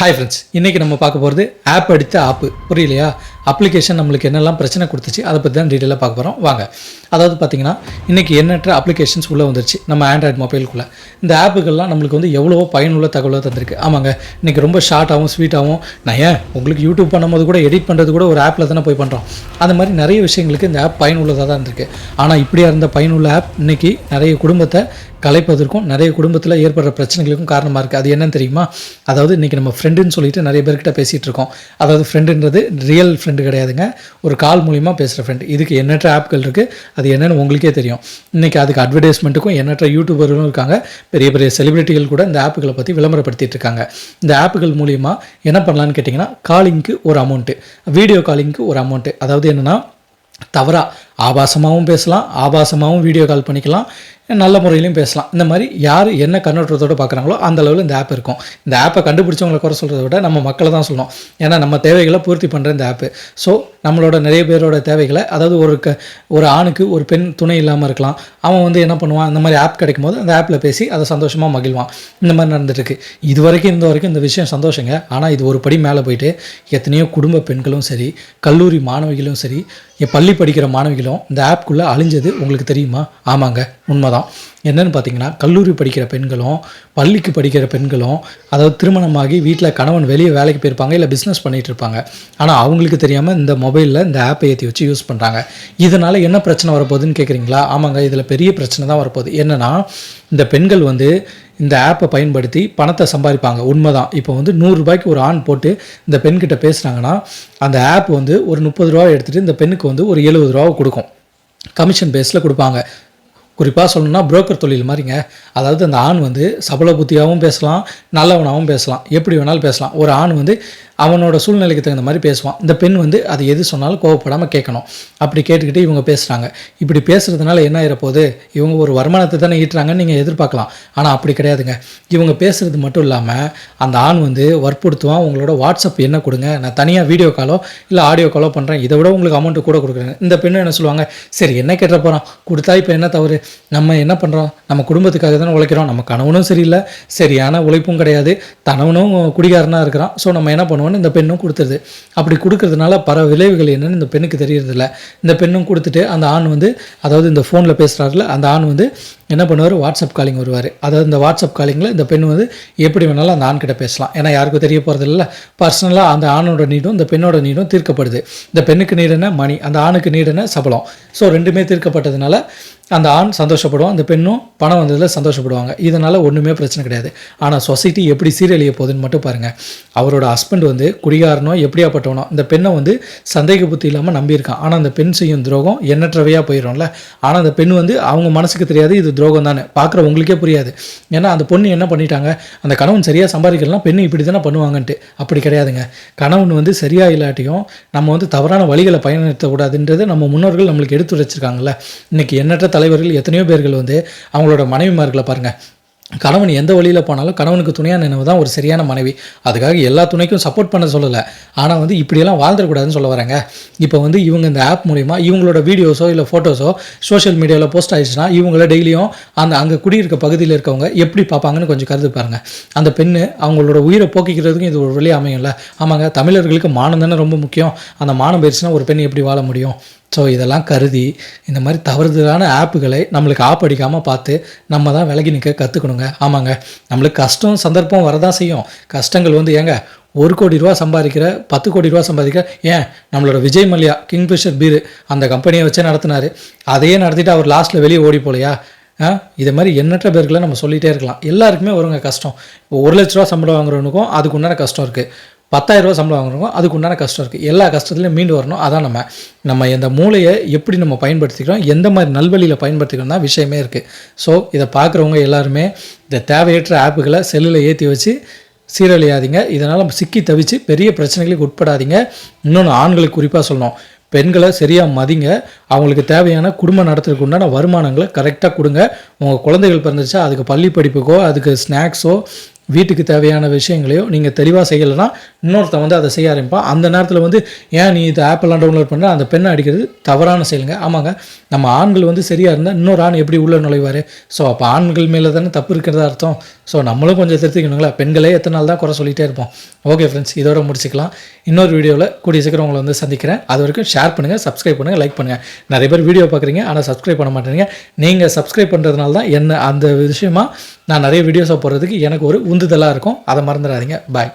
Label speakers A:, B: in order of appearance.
A: Hi friends இன்றைக்கி நம்ம பார்க்க போகிறது ஆப் அடித்த ஆப்பு புரியலையா? அப்ளிகேஷன் நம்மளுக்கு என்னெல்லாம் பிரச்சனை கொடுத்துச்சு அதை பற்றி தான் டீட்டெயிலாக பார்க்க போகிறோம் வாங்க. அதாவது பார்த்தீங்கன்னா இன்றைக்கி எண்ணற்ற அப்ளிகேஷன்ஸ் உள்ளே வந்துருச்சு. நம்ம ஆண்ட்ராய்டு மொபைலுக்குள்ளே இந்த ஆப்புகள்லாம் நம்மளுக்கு வந்து எவ்வளவோ பயனுள்ள தகவலாக தந்திருக்கு. ஆமாங்க. இன்றைக்கி ரொம்ப ஷார்ட்டாகவும் ஸ்வீட்டாகவும் நான் ஏன்? உங்களுக்கு யூடியூப் பண்ணும்போது கூட எடிட் பண்ணுறது கூட ஒரு ஆப்பில் தானே போய் பண்ணுறோம் அந்த மாதிரி நிறைய விஷயங்களுக்கு இந்த ஆப் பயனுள்ளதாக தான் இருந்திருக்கு ஆனால் இப்படியா இருந்த பயனுள்ள ஆப் இன்றைக்கி நிறைய குடும்பத்தை கலைப்பதற்கும் நிறைய குடும்பத்தில் ஏற்படுற பிரச்சனைகளுக்கும் காரணமாக இருக்குது அது என்னன்னு தெரியுமா? அதாவது இன்றைக்கி நம்ம ஃப்ரெண்டுன்னு சொல்லிட்டு நிறைய பேர்கிட்ட பேசிகிட்டு இருக்கோம். அதாவது ஃப்ரெண்டுன்றது ரியல் ஃப்ரெண்ட் ஃப்ரெண்டு கிடையாதுங்க. ஒரு கால் மூலிமா பேசுகிற ஃப்ரெண்டு இதுக்கு எண்ணற்ற ஆப்கள் இருக்குது அது என்னென்னு உங்களுக்கே தெரியும். இன்றைக்கி அதுக்கு அட்வர்டைஸ்மெண்ட்டுக்கும் எண்ணற்ற யூடியூபர்களும் இருக்காங்க. பெரிய பெரிய செலிபிரிட்டிகள் கூட இந்த ஆப்புகளை பற்றி விளம்பரப்படுத்திட்டு இருக்காங்க. இந்த ஆப்புகள் மூலிமா என்ன பண்ணலான்னு கேட்டிங்கன்னா காலிங்க்கு ஒரு அமௌண்ட்டு வீடியோ காலிங்க்கு ஒரு அமௌண்ட்டு அதாவது என்னென்னா தவறாக ஆபாசமாகவும் பேசலாம் ஆபாசமாகவும் வீடியோ கால் பண்ணிக்கலாம் நல்ல முறையிலையும் பேசலாம். இந்த மாதிரி யார் என்ன கண்ணோட்டத்தோடு பார்க்குறாங்களோ அந்த அளவில் இந்த ஆப் இருக்கும். இந்த ஆப்பை கண்டுபிடிச்சவங்களை குறை சொல்கிறத விட நம்ம மக்களை தான் சொல்லணும். ஏன்னா நம்ம தேவைகளை பூர்த்தி பண்ணுற இந்த ஆப்பு ஸோ நம்மளோட நிறைய பேரோட தேவைகளை அதாவது ஒரு க ஒரு ஆணுக்கு ஒரு பெண் துணை இல்லாமல் இருக்கலாம். அவன் வந்து என்ன பண்ணுவான்? இந்த மாதிரி ஆப் கிடைக்கும் போது அந்த ஆப்பில் பேசி அதை சந்தோஷமாக மகிழ்வான். இந்த மாதிரி நடந்துட்டுருக்கு. இது வரைக்கும் இந்த வரைக்கும் இந்த விஷயம் சந்தோஷங்க. ஆனால் இது ஒரு படி மேலே போயிட்டு எத்தனையோ குடும்ப பெண்களும் சரி கல்லூரி மாணவிகளும் சரி பள்ளி படிக்கிற மாணவிகளும் இந்த ஆப்குள்ளே அழிஞ்சது உங்களுக்கு தெரியுமா? ஆமாங்க. உண்மைதான். என்னென்னு பார்த்தீங்கன்னா கல்லூரி படிக்கிற பெண்களும் பள்ளிக்கு படிக்கிற பெண்களும் அதாவது திருமணமாகி வீட்டில் கணவன் வெளியே வேலைக்கு போயிருப்பாங்க இல்லை பிஸ்னஸ் பண்ணிகிட்டு இருப்பாங்க. ஆனால் அவங்களுக்கு தெரியாமல் இந்த மொபைலில் இந்த ஆப்பை ஏற்றி வச்சு யூஸ் பண்ணுறாங்க இதனால் என்ன பிரச்சனை வரப்போகுதுன்னு கேட்குறீங்களா ஆமாங்க இதில் பெரிய பிரச்சனை தான் வரப்போகுது. என்னென்னா இந்த பெண்கள் வந்து இந்த ஆப்பை பயன்படுத்தி பணத்தை சம்பாதிப்பாங்க. உண்மைதான். இப்போ வந்து நூறுரூபாய்க்கு ஒரு ஆண் போட்டு இந்த பெண்கிட்ட பேசுனாங்கன்னா அந்த ஆப் வந்து ஒரு முப்பது ரூபா எடுத்துகிட்டு இந்த பெண்ணுக்கு வந்து ஒரு எழுபது ரூபா கொடுக்கும். கமிஷன் பேஸில் கொடுப்பாங்க. குறிப்பாக சொல்லணும்னா புரோக்கர் தொழில் மாதிரிங்க. அதாவது அந்த ஆண் வந்து சபல புத்தியாகவும் பேசலாம் நல்லவனாகவும் பேசலாம். எப்படி வேணாலும் பேசலாம். ஒரு ஆண் வந்து அவனோட சூழ்நிலைக்கு தகுந்த மாதிரி பேசுவான். இந்த பெண் வந்து அது எது சொன்னாலும் கோவப்படாமல் கேட்கணும். அப்படி கேட்டுக்கிட்டு இவங்க பேசுகிறாங்க இப்படி பேசுகிறதுனால என்ன ஆகிறப்போது இவங்க ஒரு வருமானத்தை தானே ஈட்டுறாங்கன்னு நீங்கள் எதிர்பார்க்கலாம். ஆனால் அப்படி கிடையாதுங்க. இவங்க பேசுகிறது மட்டும் இல்லாமல் அந்த ஆண் வந்து வற்புறுத்துவான். உங்களோட வாட்ஸ்அப் என்ன கொடுங்க? நான் தனியாக வீடியோ காலோ இல்லை ஆடியோ காலோ பண்ணுறேன் இதை விட உங்களுக்கு அமௌண்ட்டு கூட கொடுக்குறேன் இந்த பெண்ணு என்ன சொல்லுவாங்க? சரி என்ன கேட்ட போகிறோம் கொடுத்தா இப்போ என்ன தவறு? நம்ம என்ன பண்ணுறோம் நம்ம குடும்பத்துக்காக தானே உழைக்கிறோம். நம்ம கணவனும் சரியில்லை. சரியான உழைப்பும் கிடையாது. தனவனும் குடிகாரனாக இருக்கிறான். ஸோ நம்ம என்ன பண்ணுவோம்? இந்த பெண்ணும் கொடுத்துருது. அப்படி கொடுக்கறதுனால பல விளைவுகள் என்னன்னு இந்த பெண்ணுக்கு தெரியறதில்ல. இந்த பெண்ணும் கொடுத்துட்டு அந்த ஆண் வந்து அதாவது இந்த ஃபோனில் பேசுகிறாருல அந்த ஆண் வந்து என்ன பண்ணுவார்? வாட்ஸ்அப் காலிங் வருவார். அதாவது இந்த வாட்ஸ்அப் காலிங்கில் இந்த பெண் வந்து எப்படி வேணாலும் அந்த ஆண்கிட்ட பேசலாம். ஏன்னா யாருக்கும் தெரிய போகிறது இல்லை. பர்சனலாக அந்த ஆணோட நீடும் இந்த பெண்ணோட நீடும் தீர்க்கப்படுது. இந்த பெண்ணுக்கு நீடுன மணி. அந்த ஆணுக்கு நீடுன சபலம். ஸோ ரெண்டுமே தீர்க்கப்பட்டதுனால அந்த ஆண் சந்தோஷப்படுவான் அந்த பெண்ணும் பணம் வந்ததில் சந்தோஷப்படுவாங்க. இதனால் ஒன்றுமே பிரச்சனை கிடையாது. ஆனால் சொசைட்டி எப்படி சீரழிய போகுதுன்னு மட்டும் பாருங்கள் அவரோட ஹஸ்பண்ட் வந்து குடிகாரனோ எப்படியாப்பட்டவனோ இந்த பெண்ணை வந்து சந்தேக புத்தி இல்லாமல் நம்பியிருக்கான். ஆனால் அந்த பெண் செய்யும் துரோகம் எண்ணற்றவையாக போயிடும்ல. ஆனால் அந்த பெண் வந்து அவங்க மனசுக்கு தெரியாது இது துரோகம் தானே பார்க்குற உங்களுக்கே புரியாது. ஏன்னா அந்த பொண்ணு என்ன பண்ணிட்டாங்க? அந்த கணவன் சரியாக சம்பாதிக்கலாம் பெண்ணு இப்படி தானே பண்ணுவாங்கன்ட்டு. அப்படி கிடையாதுங்க. கணவன் வந்து சரியாக இல்லாட்டியும் நம்ம வந்து தவறான வழிகளை பயன்படுத்தக்கூடாதுன்றது நம்ம முன்னோர்கள் நம்மளுக்கு எடுத்து வச்சிருக்காங்கல்ல. இன்னைக்கு எண்ணற்ற தலைவர்கள் எத்தனையோ பேர்கள் வந்து அவங்களோட மனைவிமார்களை பாருங்கள் கணவன் எந்த வழியில் போனாலும் கணவனுக்கு துணையான நினைவு தான் ஒரு சரியான மனைவி. அதுக்காக எல்லா துணைக்கும் சப்போர்ட் பண்ண சொல்லலை. ஆனால் வந்து இப்படியெல்லாம் வாழ்ந்துடக்கூடாதுன்னு சொல்ல வரேங்க. இப்போ வந்து இவங்க இந்த ஆப் மூலிமா இவங்களோட வீடியோஸோ இல்லை ஃபோட்டோஸோ சோஷியல் மீடியாவில் போஸ்ட் ஆயிடுச்சுன்னா இவங்கள டெய்லியும் அந்த அங்கே குடியிருக்க பகுதியில் இருக்கவங்க எப்படி பார்ப்பாங்கன்னு கொஞ்சம் கருது பாருங்கள் அந்த பெண்ணு அவங்களோட உயிரை போக்கிக்கிறதுக்கும் இது ஒரு வழி அமையும்ல. ஆமாங்க தமிழர்களுக்கு மானம் தானே ரொம்ப முக்கியம். அந்த மானம் போயிடுச்சுன்னா ஒரு பெண் எப்படி வாழ முடியும்? ஸோ இதெல்லாம் கருதி இந்த மாதிரி தவறுதலான ஆப்புகளை நம்மளுக்கு ஆப் அடிக்காமல் பார்த்து நம்ம தான் விலகி நிற்க கற்றுக்கணுங்க ஆமாங்க. நம்மளுக்கு கஷ்டம் சந்தர்ப்பம் வரதான் செய்யும். கஷ்டங்கள் வந்து ஏங்க ஒரு கோடி ரூபா சம்பாதிக்கிற பத்து கோடி ரூபா சம்பாதிக்கிற ஏன் நம்மளோட விஜய் மல்யா கிங்ஃபிஷர் பீரு அந்த கம்பெனியை வச்சே நடத்தினார். அதையே நடத்திட்டு அவர் லாஸ்ட்டில் வெளியே ஓடி போலையா? ஆ இது மாதிரி எண்ணற்ற பேர்களை நம்ம சொல்லிகிட்டே இருக்கலாம். எல்லாருக்குமே வருங்க கஷ்டம். இப்போ ஒரு லட்ச ரூபா சம்பளம் வாங்குறவனுக்கும் அதுக்கு உண்டான கஷ்டம் இருக்குது பத்தாயிரரூபா சம்பளம் வாங்குறவங்க அதுக்கு உண்டான கஷ்டம் இருக்குது எல்லா கஷ்டத்துலையும் மீண்டு வரணும். அதான் நம்ம நம்ம இந்த மூளையை எப்படி நம்ம பயன்படுத்திக்கிறோம் எந்த மாதிரி நல்வழியில் பயன்படுத்திக்கிறோம் தான் விஷயமே இருக்குது ஸோ இதை பார்க்குறவங்க எல்லாருமே இந்த தேவையற்ற ஆப்புகளை செல்லில் ஏற்றி வச்சு சீரழியாதீங்க. இதனால் சிக்கி தவிச்சு பெரிய பிரச்சனைகளுக்கு உட்படாதீங்க. இன்னொன்று ஆண்களுக்கு குறிப்பாக சொல்லணும். பெண்களை சரியாக மதிங்க. அவங்களுக்கு தேவையான குடும்பம் நடத்துறதுக்கு உண்டான வருமானங்களை கரெக்டாக கொடுங்க. உங்கள் குழந்தைகள் பிறந்துச்சா அதுக்கு பள்ளி படிப்புக்கோ அதுக்கு ஸ்நாக்ஸோ வீட்டுக்கு தேவையான விஷயங்களையோ நீங்கள் தெளிவாக செய்யலைன்னா இன்னொருத்தன் வந்து அதை செய்ய ஆரம்பிப்பான் அந்த நேரத்தில் வந்து ஏன் நீ இது ஆப்பெல்லாம் டவுன்லோட் பண்ணுற அந்த பெண்ணை அடிக்கிறது தவறான செயலுங்க. ஆமாங்க. நம்ம ஆண்கள் வந்து சரியாக இருந்தால் இன்னொரு ஆண் எப்படி உள்ளே நுழைவார்? ஸோ அப்போ ஆண்கள் மேலே தானே தப்பு இருக்கிறதா அர்த்தம்? ஸோ நம்மளும் கொஞ்சம் திருத்திக்கணுங்களா? பெண்களே எத்தனை நாள் தான் குறை சொல்லிகிட்டே இருப்போம். ஓகே ஃப்ரெண்ட்ஸ் இதோட முடிச்சுக்கலாம். இன்னொரு வீடியோவில் கூடிய சீக்கிரம் உங்களை வந்து சந்திக்கிறேன். அது வரைக்கும் ஷேர் பண்ணுங்கள் சப்ஸ்கிரைப் பண்ணுங்கள் லைக் பண்ணுங்கள் நிறைய பேர் வீடியோ பார்க்குறீங்க ஆனால் சப்ஸ்கிரைப் பண்ண மாட்டேறீங்க நீங்கள் சப்ஸ்கிரைப் பண்ணுறதுனால தான் என்ன அந்த விஷயமா நான் நிறைய வீடியோஸை போடுறதுக்கு எனக்கு ஒரு உந்துதலாக இருக்கும். அதை மறந்துடாதீங்க. பாய்